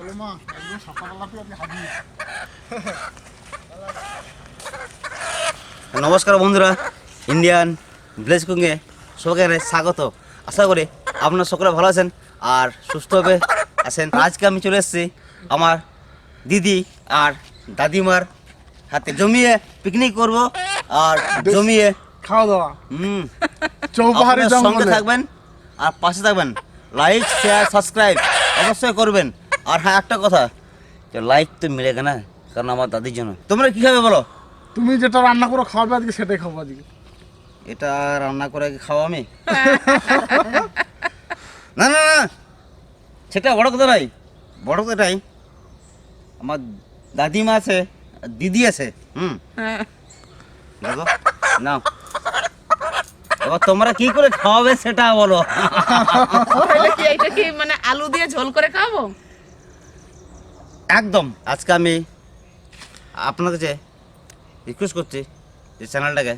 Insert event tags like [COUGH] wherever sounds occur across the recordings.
মা একদম সকালবেলাতে আজকে হাজির। নমস্কার বন্ধুরা ইন্ডিয়ান ভিলেজ কুকিংয়ে সবাইকে স্বাগত। আশা করি আপনারা সকলে ভালো আছেন আর সুস্থভাবে আছেন। আজকে আমি চলে এসেছি আমার দিদি আর দাদিমার হাতে। জমিয়ে পিকনিক করব আর জমিয়ে খাওয়া দাওয়া হুম সঙ্গে থাকবেন আর পাশে থাকবেন। লাইক শেয়ার সাবস্ক্রাইব অবশ্যই করবেন। আর হ্যাঁ একটা কথা লাইক তো মিলেগে না কারণ আমার দাদির জন্য। তোমরা কী খাবে বলো? তুমি যেটা রান্না করে খাওয়াবে আজকে সেটাই খাব আজকে। এটা রান্না করে কি খাওয়া আমি? [LAUGHS] না না না সেটা বড় কথা নাই বড় কথা নাই আমার দাদিমা আছে আর দিদি আছে হুম? দেখো নাও। এবার তোমরা কি করে খাওয়াবে সেটা বলো। কি এটা কি মানে আলু দিয়ে ঝোল করে খাব একদম। আজকে আমি আপনার যে রিকোয়েস্ট করছি যে চ্যানেলটাকে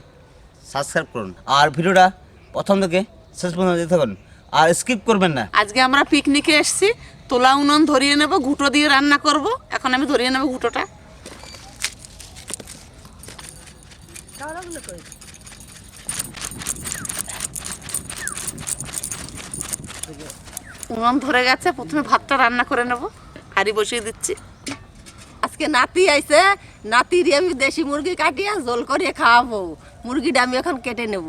সাবস্ক্রাইব করুন। আর ভিডিওটা প্রথম থেকে শেষ পর্যন্ত দেখতে থাকুন। আর স্কিপ করবেন না। আজকে আমরা পিকনিকে এসেছি। তোলা উনুন ধরিয়ে নেব ঘুটো দিয়ে রান্না করব। এখন আমি ধরিয়ে নেব ঘুটোটা। উনুন ধরে গেছে প্রথমে ভাতটা রান্না করে নেব। হাঁড়ি বসিয়ে দিচ্ছি। আজকে নাতি আইছে নাতি দিয়ে আমি দেশি মুরগি কাটিয়ে জোল করিয়ে খাওয়াবো। মুরগিটা আমি এখন কেটে নেব।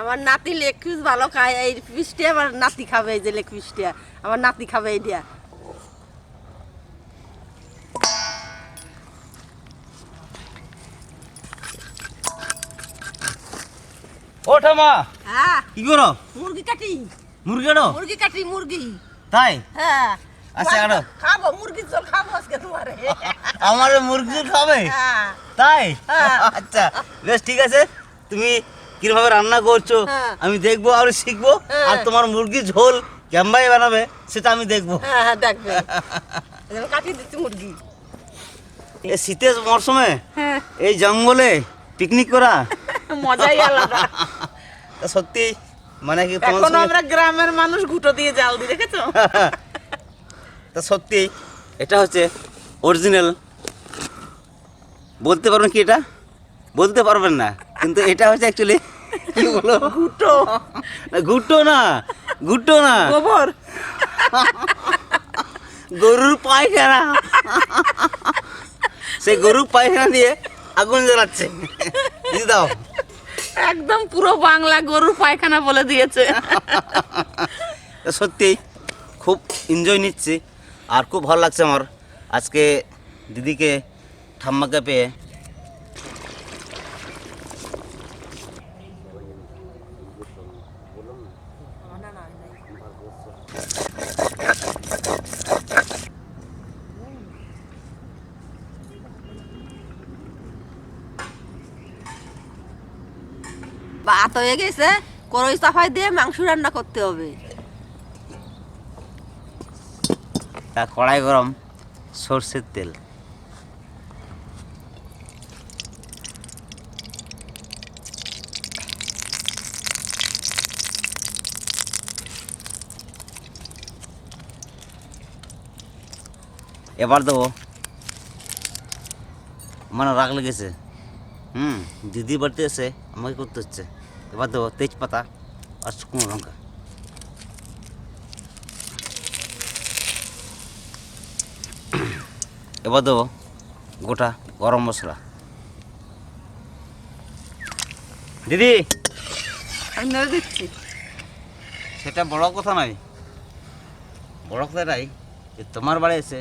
আমার নাতি লেগ পিস ভালো খায় এই পিসটা আমার নাতি খাবে এই যে লেগ পিসটা। আমার নাতি খাবে এইটা ও ঠামা হ্যাঁ। কি করো? মুরগি কাটি। মুরগি মুরগি কাটি মুরগি। তাই? হ্যাঁ। আচ্ছা, আনো। খাব মুরগির জল খাব আজকে তোমার। আমার মুরগি খাবে? হ্যাঁ। তাই? হ্যাঁ। আচ্ছা বেশ ঠিক আছে। তুমি কীভাবে রান্না করছ। আমি দেখব আর শিখব। আর তোমার মুরগির ঝোল কেমবাই বানাবে সেটা আমি দেখব। দেখবে। কাটিয়ে দিচ্ছি মুরগি। এই শীতের মরশুমে এই জঙ্গলে পিকনিক করা। মজাই আলাদা। সত্যি মানে কি এখন আমরা গ্রামের মানুষ ঘুটো দিয়ে জাল দিই দেখেছ? তা সত্যি এটা হচ্ছে অরিজিনাল বলতে পারবেন কি এটা? বলতে পারবেন না কিন্তু এটা হচ্ছে অ্যাকচুয়ালি কি বলো? ঘুটো। না, গুটো না গুটো না। গোবর। গরুর পায়খানা। সেই গরুর পায়খানা দিয়ে আগুন জ্বালাচ্ছে। দিয়ে দাও। একদম পুরো বাংলা গরুর পায়খানা বলে দিয়েছে। সত্যি, খুব এনজয় নিচ্ছি। আর খুব ভালো লাগছে আমার। আজকে দিদিকে ঠাম্মাকে পেয়ে ভাত হয়ে গেছে করই সাফাই দিয়ে মাংস রান্না করতে হবে। তা কড়াই গরম, সর্ষের তেল। এবার দেবো। মানে রাগ লেগেছে। হুম দিদি বাড়িতে এসে আমাকে করতে হচ্ছে। এবার দেবো তেজপাতা আর শুকনো লঙ্কা। এবার দেবো গোটা গরম মশলা। দিদি! আমি নেড়ে দিচ্ছি। সেটা বড় কথা নয়। বড় কথা এটাই যে তোমার বাড়ি এসে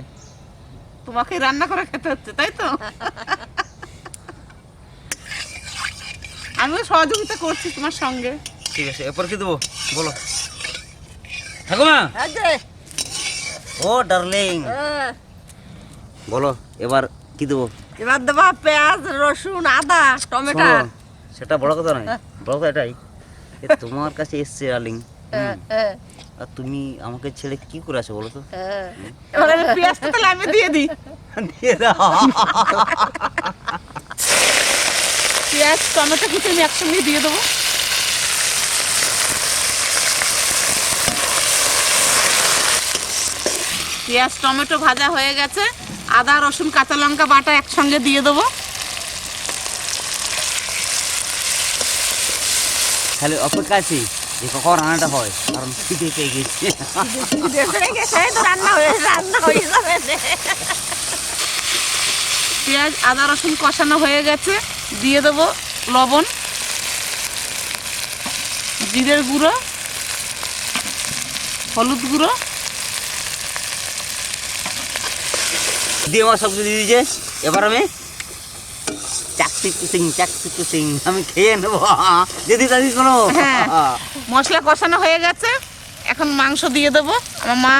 তোমাকে রান্না করে খেতে হচ্ছে তাই তো? আমিও সহযোগিতা করছি তোমার সঙ্গে। ঠিক আছে এরপর কি দেবো? বলো। ঠাকুমা! ও ডার্লিং। হ্যাঁ, বলো এবার কি দেবো? এবার দেবা পেঁয়াজ রসুন আদা টমেটো। সেটা বড় কথা নয় বড় কথা এটাই তোমার কাছে এসছে ডার্লিং হ্যাঁ, হ্যাঁ, আর তুমি আমাকে ছেড়ে কি করে আছো বলো তো? হ্যাঁ। আমি পেঁয়াজটা তাহলে আমি দিয়ে দিই। দিয়ে দাও। পেঁয়াজ টমেটো কুচি আমি একসঙ্গে দিয়ে দেবো। পেঁয়াজ টমেটো ভাজা হয়ে গেছে। আদা রসুন কাঁচা লঙ্কা বাটা একসঙ্গে দিয়ে দেবো। খালি অপেক্ষা আছি যে কখন রান্নাটা হয় কারণ খিদে পেয়ে গেছে। রান্না হয়ে রান্না হয়ে যাবে। পেঁয়াজ আদা রসুন কষানো হয়ে গেছে। দিয়ে দেবো লবণ জিরের গুঁড়ো হলুদ গুঁড়ো। দিয়ে আমার সব কিছু দিয়ে দিয়েছে। এবার আমি কুসিং আমি খেয়ে নেব। যদি দাদি কোনো? হ্যাঁ। মশলা কষানো হয়ে গেছে। এখন মাংস দিয়ে দেবো। আমার মা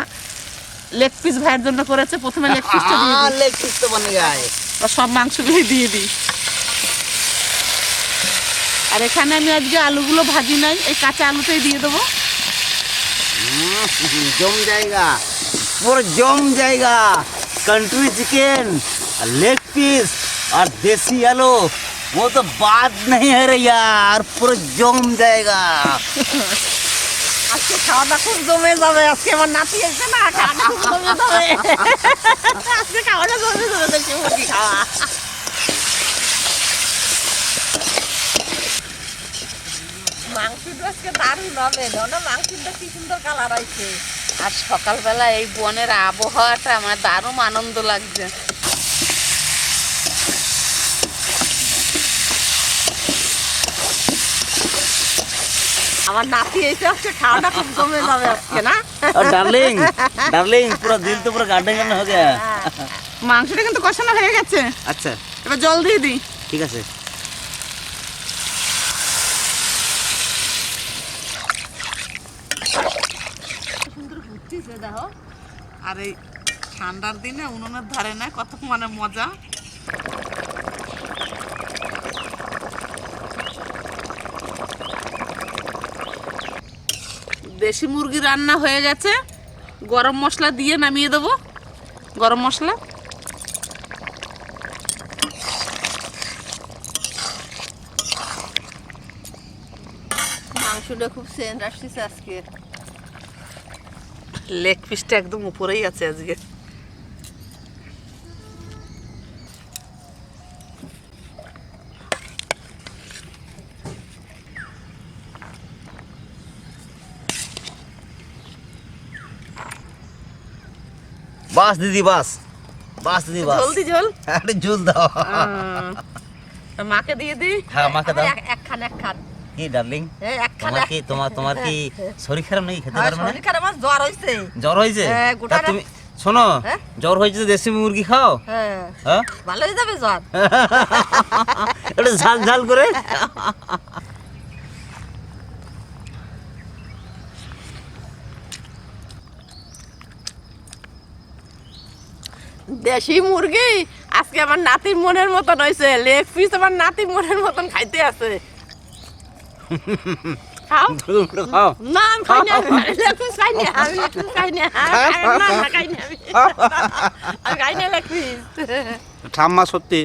লেগ পিস ভাইয়ের জন্য করেছে। প্রথমে লেগ পিসটা দিয়ে লেগ পিস তো বনে বা সব মাংসগুলো দিয়ে দিই। আর এখানে আমি আজকে আলুগুলো ভাজি নাই এই কাঁচা আলুটাই দিয়ে দেবো জম জায়গা পুরো জম জায়গা कंट्री चिकन लेग पीस और देसी आलू वो तो बात नहीं है रे यार पूरा जम जाएगा আজকে খাওয়াটা খুব জমে যাবে আজকে আমার নাতি এসে না খাওয়াটা খুব জমে যাবে আজকে খাওয়াটা জমে যাবে দেশি মুরগি খাওয়া দারুণ হবে না মাংসটা কি সুন্দর কালার আইছে। আর সকালবেলা এই বনের আবহাওয়াটা আমার দারুণ আনন্দ লাগছে। আমার নাতি এসে আসছে ঠান্ডা খুব কমে যাবে আজকে না? ডার্লিং ডার্লিং পুরো দিল তো পুরো গার্ডেন গার্ডেন হয়ে। গেছে মাংসটা কিন্তু কষানো হয়ে গেছে। আচ্ছা। এবার জল দিয়ে দিই। ঠিক আছে। ঘুরতেছে দেখো। আর এই ঠান্ডার দিনে উনুনের ধারে না কত মানে মজা। দেশি মুরগি রান্না হয়ে গেছে। গরম মশলা দিয়ে নামিয়ে দেবো। গরম মশলা। মাংসটা খুব সেন্ট আসতেছে আজকে। লেগ পিসটা একদম উপরেই আছে আজকে। বাস দিদি বাস। বাস দিদি বাস। জলদি জল। আরে জল দাও। মাকে দিয়ে দিই? হ্যাঁ আমাকে দাও। এক- একখান একখান। কি ডার্লিং হ্যাঁ, তোমার কি তোমার তোমার কি শরীর খারাপ নাকি খেতে পারবে না? শরীর খারাপ আমার জ্বর হয়েছে জ্বর হয়েছে হ্যাঁ, তা তুমি শোনো হ্যাঁ? জ্বর হয়েছে তো দেশি মুরগি খাও? হ্যাঁ। হ্যাঁ? ভালো হয়ে যাবে জ্বর? [LAUGHS] একটু ঝাল ঝাল করে। দেশি মুরগি? আজকে আমার নাতির মনের মতন হয়েছে লেগ পিস আমার নাতির মনের মতন খাইতে আছে। খাও? খাও। না আমি খাই না লেগ পিস খাই না আমি লেগ খাই না না না খাই না আমি আমি খাই না লেগ ঠাম্মা সত্যি।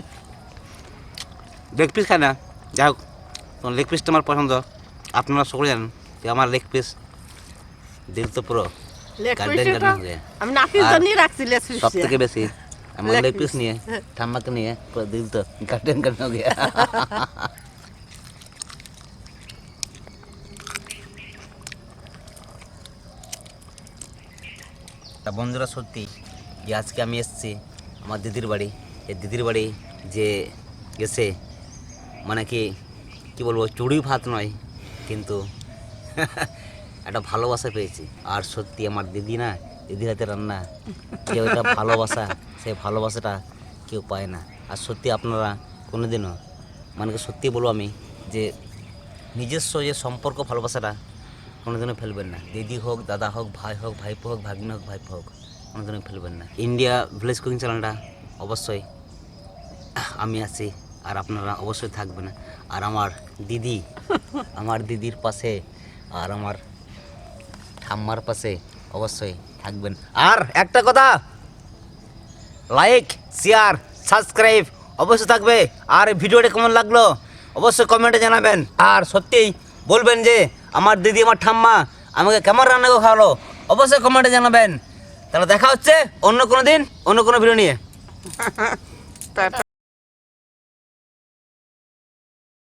লেগ পিস খায় না? যাই হোক তোমার লেগ পিসটা আমার পছন্দ। আপনারা সকলে জানেন যে আমার লেগ পিস দিল তো পুরো। গার্ডেন পিস গার্ডেন হয়ে। যায়। আমি নাতির জন্যই রাখছি লেগ পিস সব থেকে বেশি আমার লেগ পিস. নিয়ে ঠাম্মাকে নিয়ে পুরো দিল তো গার্ডেন গার্ডেন হয়ে। গিয়া [LAUGHS] তা বন্ধুরা সত্যি যে আজকে আমি এসেছি আমার দিদির বাড়ি। এই দিদির বাড়ি যে এসে মানে কি, কী বলব, চুড়ি ভাত নয়, কিন্তু [LAUGHS] একটা ভালোবাসা পেয়েছি। আর সত্যি আমার দিদি না, দিদির হাতে রান্না যে ওইটা ভালোবাসা, সেই ভালোবাসাটা কেউ পায় না। আর সত্যি আপনারা কোনোদিনও মানে সত্যি বলব আমি, যে নিজস্ব যে সম্পর্ক ভালোবাসাটা কোনোদিনও ফেলবেন না। দিদি হোক, দাদা হোক, ভাই হোক, ভাইপো হোক, ভাগ্নি হোক, ভাইপো হোক, কোনোদিনও ফেলবেন না। ইন্ডিয়া ভিলেজ কুকিং চ্যানেলটা অবশ্যই আমি আছি আর আপনারা অবশ্যই থাকবেন। আর আমার দিদি, আমার দিদির পাশে আর আমার ঠাম্মার পাশে অবশ্যই থাকবেন। আর একটা কথা লাইক শেয়ার সাবস্ক্রাইব অবশ্যই থাকবে। আর ভিডিওটা কেমন লাগল, অবশ্যই কমেন্টে জানাবেন। আর সত্যিই বলবেন যে আমার দিদি, আমার ঠাম্মা, আমাকে কেমন রান্না করে খাওয়ালো? অবশ্যই কমেন্টে জানাবেন। তাহলে দেখা হচ্ছে অন্য কোনো দিন, অন্য কোনো ভিডিও নিয়ে। [LAUGHS]